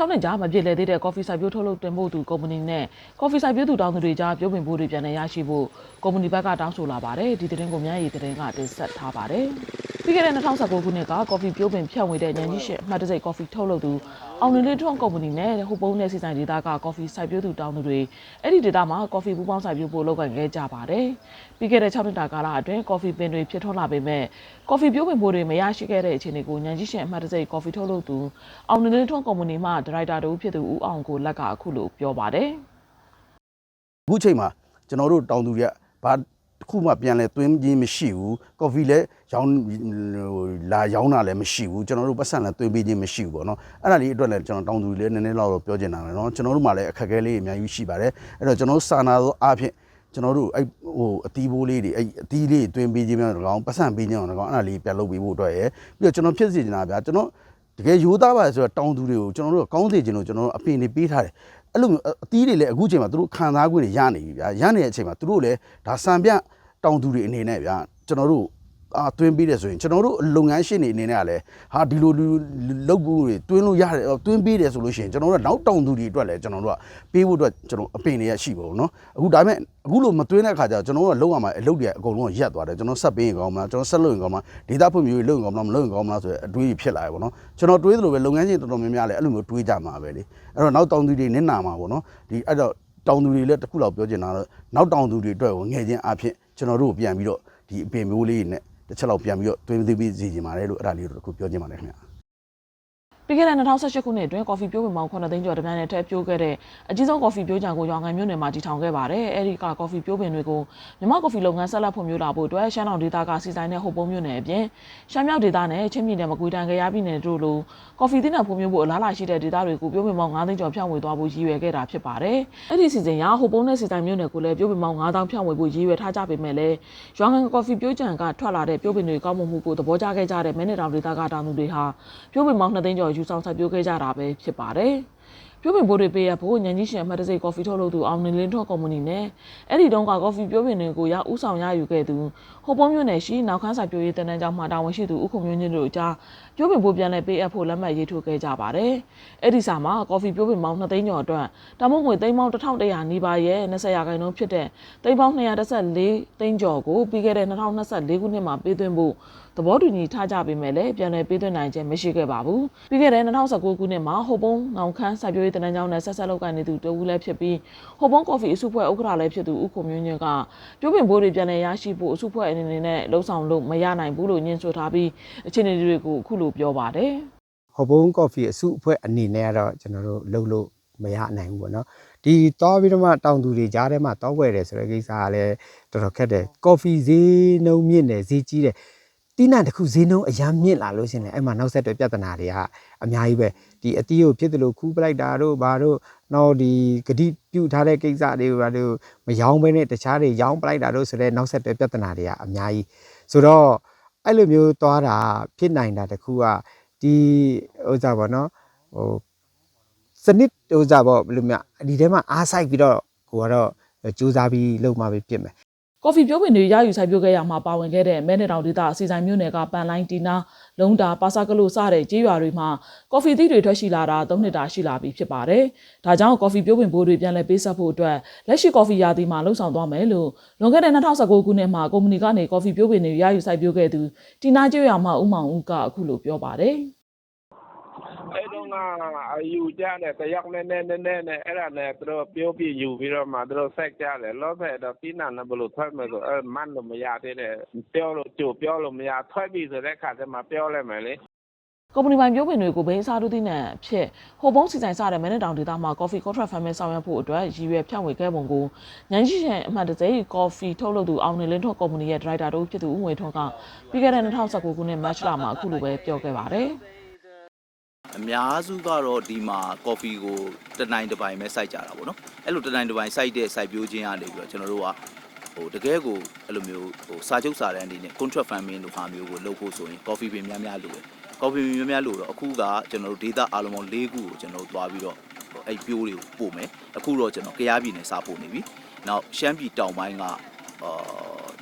6နှစ်ကြာမပြည့်လဲသေးတဲ့ coffee စိုက်ပျိုးထုတ်လုပ်တင်ပို့သူကုမ္ပဏီနဲ့ coffee စိုက်ပျိုးသူတောင်းသူတွေကြားပြုပင်ဖို့တွေပြန်လည်ရရှိဖို့ကုမ္ပဏီဘက်ကတောင်းဆိုလာပါတယ်ဒီသတင်းကိုမြရည်သတင်းကတင်ဆက်ထားပါတယ် ပြီးခဲ့တဲ့2019ခုနှစ်က coffee ပြုပင်ဖြန့်ဝေတဲ့ညန်ကြီးရှစ်အမှတ်တံဆိပ် coffee ထုတ်လုပ်သူအောင်နေလေးထွန်းကုမ္ပဏီနဲ့ဟိုပုံးနဲ့စီဆိုင်ဒေတာက coffee စိုက်ပျိုးသူတောင်းသူတွေအဲ့ဒီဒေတာမှာ coffee ပူပေါင်းစိုက်ပျိုးဖို့လုပ်ကိုင်ခဲ့ကြပါတယ်ပြီးခဲ့တဲ့6နှစ်တာကာလအတွင်း coffee ပင်တွေဖြစ်ထွန်းလာပေမဲ့ coffee ပြုပင်ဖို့တွေမရရှိခဲ့တဲ့အခြေအနေကိုညန်ကြီးရှစ်အမှတ်တံဆိပ် coffee ထုတ်လုပ်သူအောင်နေလေးထွန်းကုမ္ပဏီမှဒါရိုက်တာတူဖြစ်သူဦးအောင်ကိုလက်ကအခုလိုပြောပါတယ်အခုချိန်မှာကျွန်တော်တို့တောင်သူတွေကဘာ တစ်ခုမှပြန်လဲသွင်းခြင်းမရှိဘူးကော်ဖီလည်းရောင်းဟိုလာရောင်းတာလည်းမရှိဘူးကျွန်တော်တို့ပတ်စံလည်းသွင်းပေးခြင်းမရှိဘူးပေါ့နော်အဲ့ဒါလေးအတွက်လည်းကျွန်တော်တောင်းသူလေးနည်းနည်းလောက်တော့ပြောချင်တာပဲနော်ကျွန်တော်တို့မှလည်းအခက်အခဲလေးအများကြီးရှိပါတယ်အဲ့တော့ကျွန်တော်စာနာသောအားဖြင့်ကျွန်တော်တို့အဲ့ဟိုအတီးဘိုးလေးတွေအဲ့အတီးလေးတွင်းပေးခြင်းမျိုးတကောင်ပတ်စံပေးခြင်းတကောင်အဲ့ဒါလေးပြန်လုပ်ပေးဖို့အတွက်ရယ်ပြီးတော့ကျွန်တော်ဖြစ်စီနေတာဗျာကျွန်တော်တကယ်ရိုးသားပါဆိုတော့တောင်းသူတွေကိုကျွန်တော်တို့ကောင်းစေခြင်းလို့ကျွန်တော်တို့အပင်တွေပေးထားတယ် အဲ့လိုမျိုးအသီးတွေလည်းအခုချိန်မှာသူတို့ခံစား권တွေရနေပြီဗျာရနေတဲ့အချိန်မှာသူတို့လည်းဒါစံပြတောင်သူတွေအနေနဲ့ဗျာကျွန်တော်တို့ အာတွင်းပြီးတယ်ဆိုရင်ကျွန်တော်တို့လုပ်ငန်းရှင်တွေအနေနဲ့ကလည်းဟာဒီလိုလူလုပ်ဘူးတွေတွင်းလို့ရတယ်တွင်းပြီးတယ်ဆိုလို့ရှိရင်ကျွန်တော်တို့ကနောက်တောင်သူတွေအတွက်လည်းကျွန်တော်တို့ကပေးဖို့အတွက်ကျွန်တော်အပင်တွေရရှိပါဘူးเนาะအခုဒါပေမဲ့အခုလိုမတွင်းတဲ့အခါကျတော့ကျွန်တော်တို့ကလုံးဝမှာအလုပ်တွေအကုန်လုံးရက်သွားတယ်ကျွန်တော်ဆက်ပေးရင်ကောင်းမလားကျွန်တော်ဆက်လုပ်ရင်ကောင်းမလားဒေတာဖွံ့ဖြိုးရေးလုပ်ရင်ကောင်းမလားမလုပ်ရင်ကောင်းမလားဆိုတဲ့အတွေးကြီးဖြစ်လာရပါတော့ကျွန်တော်တွေးသလိုပဲလုပ်ငန်းရှင်တော်တော်များများလည်းအဲ့လိုမျိုးတွေးကြမှာပဲလေအဲ့တော့နောက်တောင်သူတွေနစ်နာမှာပေါ့နော်ဒီအဲ့တော့တောင်သူတွေလည်းတစ်ခုလောက်ပြောချင်တာတော့နောက်တောင်သူတွေအတွက်ကိုငယ်ချင်းအဖြစ်ကျွန်တော်တို့ပြန်ပြီးတော့ဒီအပင်မျိုးလေးတွေနဲ့ တစ်ချက်လောက်ပြန်ပြီးတော့တွေးသေးပြီးစီချင်ပါတယ်လို့အဲ့ဒါလေးတို့တစ်ခုပြောချင်ပါတယ်ခင်ဗျာ ပြီးခဲ့တဲ့2018ခုနှစ်အတွင်းကော်ဖီပြိုးပင်ပေါင်း9သိန်းကျော်တပြိုင်နက်တည်းပြိုးခဲ့တဲ့အကြီးဆုံးကော်ဖီပြိုးကြံကိုရောင်ငံမြို့နယ်မှာတည်ထောင်ခဲ့ပါတယ်။အဲဒီကကော်ဖီပြိုးပင်တွေကိုမြမကော်ဖီလုပ်ငန်းဆက်လက်ဖွံ့ဖြိုးလာဖို့အတွက်ရှမ်းတောင်ဒေသကစီဆိုင်တဲ့ဟိုပုံးမြို့နယ်အပြင်ရှမ်းမြောက်ဒေသနဲ့ချင်းပြည်နယ်မကွေးတိုင်းကရားပြည်နယ်တို့လိုကော်ဖီသီးနှံဖွံ့ဖြိုးဖို့အလားအလာရှိတဲ့ဒေသတွေကိုပြိုးပင်ပေါင်း9သိန်းကျော်ဖြန့်ဝေသွားဖို့ရည်ရွယ်ခဲ့တာဖြစ်ပါတယ်။အဲဒီစီစဉ်ရာဟိုပုံးနဲ့စီဆိုင်မြို့နယ်ကိုလည်းပြိုးပင်ပေါင်း9000ဖြန့်ဝေဖို့ရည်ရွယ်ထားကြပေမဲ့လည်းရွာငံကော်ဖီပြိုးကြံကထွက်လာတဲ့ပြိုးပင်တွေကောင်းမွန်မှုကိုသဘောကျခဲ့ကြတဲ့မင်းနဲ့တောင်ဒေသကတောင်သူတွေဟာပြိုးပင်ပေါင်း2သိန်းကျော်ယူဆောင်ဆက်ပြိုးခဲ့ကြတာပဲဖြစ်ပါတယ်။ပြိုးပင်ဘိုးတွေပေးရဖို့ညန်ကြီးရှင်အမှတ်တစိကော်ဖီထုတ်လုပ်သူအောင်နေလင်းထွန်းကုမ္ပဏီနဲ့အဲ့ဒီတုန်းကကော်ဖီပြိုးပင်တွေကိုရဥဆောင်ရယူခဲ့သူဟိုပုံးမြို့နယ်ရှိနောက်ခန်းစာပြိုးရေးတန်းတန်းကျောင်းမှာတာဝန်ရှိသူဦးခုံမျိုးညင်းတို့အကြားပြိုးပင်ဘိုးပြန်လဲပေးအပ်ဖို့လက်မှတ်ရေးထိုးခဲ့ကြပါတယ်။အဲ့ဒီစာမှာကော်ဖီပြိုးပင်ပေါင်း2သိန်းကျော်အတွက်တမုံငွေသိန်းပေါင်း1100နီးပါးရဲ့20ရာခိုင်နှုန်းဖြစ်တဲ့သိန်းပေါင်း214သိန်းကျော်ကိုပြီးခဲ့တဲ့2024ခုနှစ်မှာပေးသွင်းဖို့သဘောတူညီထားကြပေမဲ့လည်းပြန်လည်ပေးသွင်းနိုင်ခြင်းမရှိခဲ့ပါဘူး။ပြီးခဲ့တဲ့2019ခုနှစ်မှာဟိုပုံးနောင်ခမ်းစိုက်ပျိုးရေးတနန်းကျောင်းနဲ့ဆက်ဆက်လုပ်ကိုင်နေသူတဦးလည်းဖြစ်ပြီးဟိုပုံးကော်ဖီအစုဖွဲ့ဥက္ကဋ္ဌလည်းဖြစ်သူဦးခုံမျိုးညင်းကပြုတ်ပင်ဘိုးတွေပြန်လည်ရရှိဖို့အစုဖွဲ့အနေနဲ့လှုံ့ဆော်လို့မရနိုင်ဘူးလို့ညင်းဆိုထားပြီးအခြေအနေတွေကိုအခုလိုပြောပါတယ်။ဟော်ဘုံကော်ဖီအစုအဖွဲ့အနေနဲ့ကတော့ကျွန်တော်တို့လုပ်လို့မရနိုင်ဘူးပေါ့နော်ဒီတောပြီးတော့မှတောင်သူတွေကြားထဲမှာတောဝယ်တယ်ဆိုတဲ့ကိစ္စကလည်းတော်တော်ခက်တယ်ကော်ဖီဈေးနှုန်းမြင့်တယ်ဈေးကြီးတယ် တိနံတစ်ခုဈေးနှုန်းအရန်မြင့်လာလို့ရှရင်လေအဲ့မှာနောက်ဆက်တွဲပြဿနာတွေကအများကြီးပဲဒီအတီးကိုဖြစ်တယ်လို့ခူးပလိုက်တာတို့ဘာတို့နောက်ဒီဂတိပြုတ်ထားတဲ့ကိစ္စတွေကိုဘာလို့မယောင်းဘဲနဲ့တခြားတွေယောင်းပလိုက်တာတို့ဆိုတဲ့နောက်ဆက်တွဲပြဿနာတွေကအများကြီးဆိုတော့အဲ့လိုမျိုးသွားတာဖြစ်နိုင်တာတခုကဒီဥစ္စာပေါ့နော်ဟိုစနစ်ဥစ္စာပေါ့ဘယ်လိုမြဒီထဲမှာအားဆိုင်ပြီးတော့ကိုကတော့စူးစမ်းပြီးလုပ်မှပဲဖြစ်မယ် ကော်ဖီပြိုးပင်တွေရယူဆိုင်ပြိုးခဲ့ရမှာပါဝင်ခဲ့တဲ့မဲနေတောင်ဒေသအစီဆိုင်မြို့နယ်ကပန်လိုင်းတီနာလုံတာပါစာကလို့စတဲ့ကြေးရွာတွေမှာကော်ဖီသီးတွေထွက်ရှိလာတာ၃နှစ်တာရှိလာပြီဖြစ်ပါတယ်။ဒါကြောင့်ကော်ဖီပြိုးပင်ဘိုးတွေပြန်လည်ပေးဆက်ဖို့အတွက်လက်ရှိကော်ဖီရာသီမှာလှုံ့ဆော်သွားမယ်လို့လွန်ခဲ့တဲ့2019ခုနှစ်မှာကုမ္ပဏီကနေကော်ဖီပြိုးပင်တွေရယူဆိုင်ပြိုးခဲ့သူတီနာကြေးရွာမှာဦးမောင်ဦးကအခုလိုပြောပါတယ်။ အဲ့တော့ကအယူကြတယ် တယောက်နဲ့နဲ့နဲ့နဲ့နဲ့ အဲ့ဒါနဲ့ သူတို့ပြောပြယူပြီးတော့မှ သူတို့ဆက်ကြတယ် လောဆယ်တော့ပြီးနာနဲ့ဘလို့ထွက်မယ်ဆိုအဲ့မန်လို့ မရသေးတယ် ပြောလို့ ကြိုပြောလို့ မရ ထွက်ပြီဆိုတဲ့ခါကျမှ ပြောလိုက်မယ်လေ ကုမ္ပဏီပိုင်ပြိုးပင်တွေကို ဘိန်းစားတို့သီးနှံအဖြစ် ဟိုပုံးစီဆိုင်စားတဲ့ မဲနဲ့တောင်ဒေသမှာ coffee contract farming ဆောင်ရွက်ဖို့အတွက် ရည်ရွယ်ဖြန့်ဝေခဲ့ပုံကိုညန်ရှိရှင်အမှတ်တစေကော်ဖီထုတ်လုပ်သူ အောင်နေလင်းထွန်းကုမ္ပဏီရဲ့ ဒါရိုက်တာတို့ဖြစ်သူ ဦးငွေထွန်းက ပြီးခဲ့တဲ့2019ခုနှစ် မတ်လမှာ အခုလိုပဲ ပြောခဲ့ပါတယ်။ အများစုကတော့ဒီမှာကော်ဖီကိုတစ်နိုင်တစ်ပိုင်ပဲစိုက်ကြတာပေါ့နော်အဲ့လိုတစ်နိုင်တစ်ပိုင်စိုက်တဲ့စိုက်ပျိုးခြင်းကနေပြီးတော့ကျွန်တော်တို့ကဟိုတကယ်ကိုအဲ့လိုမျိုးဟိုစာချုပ်စာတမ်းအနေနဲ့ contract farming လို့ဟာမျိုးကိုလုပ်ဖို့ဆိုရင်ကော်ဖီပင်များများလိုတယ်ကော်ဖီပင်များများလိုတော့အခုကကျွန်တော်တို့ဒေတာအားလုံးပေါင်း၄ခုကိုကျွန်တော်တို့သွားပြီးတော့အဲ့ပြိုးတွေကိုပို့မယ်အခုတော့ကျွန်တော်ကရားပြည်နယ်စားပို့နေပြီနောက်ရှမ်းပြည်တောင်ပိုင်းကအာ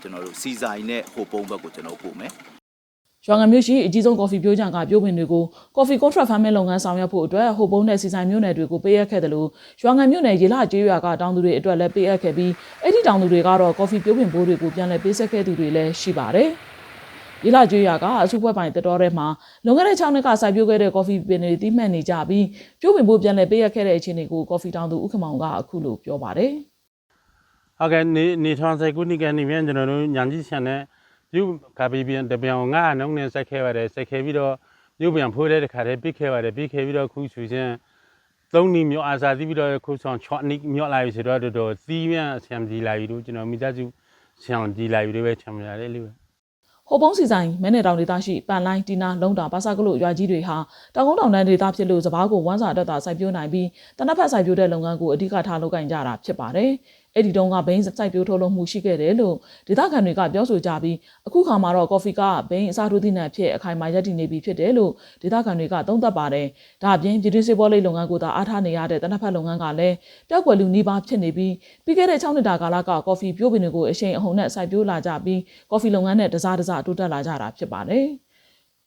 ကျွန်တော်တို့စီဆိုင်နဲ့ဟိုပုံဘက်ကိုကျွန်တော်ပို့မယ် ရွာငံမြို့ရှိအကြီးဆုံးကော်ဖီပြိုးကြံကပြိုးပင်တွေကိုကော်ဖီ contract farming လုပ်ငန်းဆောင်ရွက်ဖို့အတွက်ဟိုပုံးနဲ့စီဆိုင်မြို့နယ်တွေကိုပေးအပ်ခဲ့တယ်လို့ရွာငံမြို့နယ်ရေလာကျေးရွာကတောင်သူတွေအတွက်လည်းပေးအပ်ခဲ့ပြီးအဲ့ဒီတောင်သူတွေကတော့ကော်ဖီပြိုးပင်ဘိုးတွေကိုပြန်လည်ပေးဆက်ခဲ့သူတွေလည်းရှိပါတယ်။ရေလာကျွေးရကအစုပွဲပိုင်တတော်ထဲမှာလွန်ခဲ့တဲ့6နှစ်ကစိုက်ပျိုးခဲ့တဲ့ကော်ဖီပင်တွေတိမှတ်နေကြပြီးပြိုးပင်ဘိုးပြန်လည်ပေးအပ်ခဲ့တဲ့အခြေအနေကိုကော်ဖီတောင်သူဥက္ကမောင်ကအခုလိုပြောပါတယ်။ဟုတ်ကဲ့နေနေထွန်ဆိုင်ကုနိကနေပြန်ကျွန်တော်တို့ညာကြီးဆန်နဲ့ ပြုခါပြီးပြန်တပြောင်ငါအနှုံးနဲ့စိုက်ခဲပါတယ်စိုက်ခဲပြီးတော့ပြုပြန်ဖိုးတဲ့တခါတည်းပြစ်ခဲပါတယ်ပြစ်ခဲပြီးတော့ခုချူချင်းသုံးနီမြောအာစာသီးပြီးတော့ခုဆောင်ချော့နိမြော့လာပြီဆိုတော့တော်တော်သီးမြန်ဆံကြီးလာပြီတို့ကျွန်တော်မိသားစုဆံကြီးလာပြီတို့ပဲချမ်းရတယ်လို့ဟိုပုံးစီဆိုင်မဲနယ်တောင်ဒေသရှိပန်လိုင်းတီနာလုံတာပါစာကလို့ရွာကြီးတွေဟာတောင်ကုန်းတောင်တန်းဒေသဖြစ်လို့စပားကိုဝမ်းစာတက်တာစိုက်ပျိုးနိုင်ပြီးတနက်ဖက်စိုက်ပျိုးတဲ့လုပ်ငန်းကိုအဓိကထားလုပ်ကိုင်ကြတာဖြစ်ပါတယ်။ အဲ့ဒီတုန်းကဘိန်းစိုက်ပျိုးထုတ်လုပ်မှုရှိခဲ့တယ်လို့ဒေသခံတွေကပြောဆိုကြပြီးအခုခါမှာတော့ကော်ဖီကဘိန်းအစားထိုးသည့်နံဖြစ်အခိုင်အမာရပ်တည်နေပြီဖြစ်တယ်လို့ဒေသခံတွေကသုံးသပ်ပါတယ်။ဒါအပြင်ပြည်တွင်းစေပေါ်လိပ်လုပ်ငန်းကိုသာအားထားနေရတဲ့တနက်ဖက်လုပ်ငန်းကလည်းပျောက်ကွယ်လူနှီးပါးဖြစ်နေပြီးပြီးခဲ့တဲ့6နှစ်တာကာလကကော်ဖီပြိုးပင်တွေကိုအရှိန်အဟုန်နဲ့စိုက်ပျိုးလာကြပြီးကော်ဖီလုပ်ငန်းနဲ့တစားတစားတိုးတက်လာကြတာဖြစ်ပါတယ်။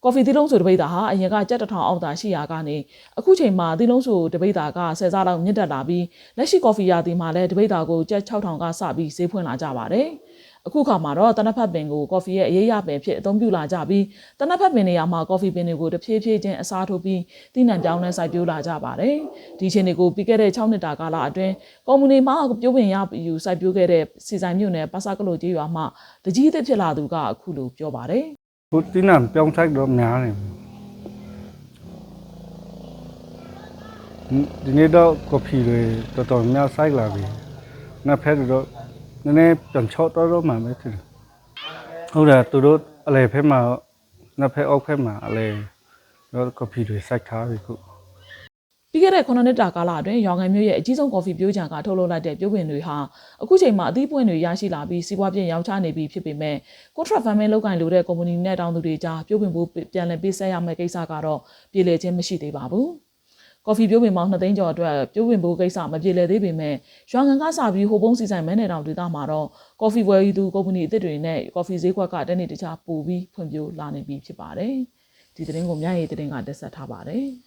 ကော်ဖီသီးလုံးဆိုတပိတ်တာဟာအရင်ကကြက်တထောင်အောက်သာရှိရာကနေအခုချိန်မှာသီးလုံးဆိုတပိတ်တာက10စားလောက်မြင့်တက်လာပြီးလက်ရှိကော်ဖီရာသီမှာလည်းတပိတ်တာကိုကြက်6000ကစပြီးဈေးဖွင့်လာကြပါတယ်။အခုခါမှာတော့တနက်ဖက်ပင်ကိုကော်ဖီရဲ့အရေးရပင်ဖြစ်အသုံးပြုလာကြပြီးတနက်ဖက်ပင်နေရာမှာကော်ဖီပင်တွေကိုတဖြည်းဖြည်းချင်းအစားထိုးပြီးတိနှံပြောင်းလဲစိုက်ပျိုးလာကြပါတယ်။ဒီချိန်တွေကိုပြီးခဲ့တဲ့6နှစ်တာကာလအတွင်းကော်မူနီမှာပြိုးပင်ရယူစိုက်ပျိုးခဲ့တဲ့စီဆိုင်မြို့နယ်ပါစာကလိုကြီးရွာမှာတကြီးအသစ်ဖြစ်လာသူကအခုလိုပြောပါတယ်။ ခုတင်းနံပြောင်းထိုက်တော့များတယ်ဒီနေ့တော့ကော်ဖီတွေတော်တော်များဆိုင်လာပြီနောက်ဖက်တော့နည်းနည်းပြန်ချော့တော့တော့မှပဲထင်တယ်ဟုတ်တယ်သူတို့အလဲဖက်မှာနောက်ဖက်အောက်ဖက်မှာအလဲတော့ကော်ဖီတွေစိုက်ထားပြီခု ပြီးခဲ့တဲ့9နှစ်တာကာလအတွင်းရောင်ငံမြို့ရဲ့အကြီးဆုံးကော်ဖီပြိုးကြံကထုတ်လုပ်လိုက်တဲ့ပြိုးပင်တွေဟာအခုချိန်မှာအသီးပွင့်တွေရရှိလာပြီးစီးပွားပြင်ရောင်းချနေပြီဖြစ်ပေမဲ့ contract farming လုပ်ကိုင်လိုတဲ့ကုမ္ပဏီနဲ့တောင်သူတွေကြားပြိုးပင်ဖို့ပြန်လည်ပေးဆက်ရမယ့်ကိစ္စကတော့ပြည်လည်ခြင်းမရှိသေးပါဘူး။ကော်ဖီပြိုးပင်ပေါင်း2သိန်းကျော်အတွက်ပြိုးပင်ဖို့ကိစ္စမပြေလည်သေးပေမဲ့ရွာငံကစပြီးဟိုပုံးစီဆိုင်မဲနယ်တောင်ဒေသမှာတော့ကော်ဖီဝယ်ယူသူကုမ္ပဏီအသစ်တွေနဲ့ကော်ဖီဈေးကွက်ကတနေ့တခြားပိုပြီးဖွံ့ဖြိုးလာနေပြီဖြစ်ပါတယ်။ဒီသတင်းကိုမြရည်သတင်းကတက်ဆက်ထားပါတယ်။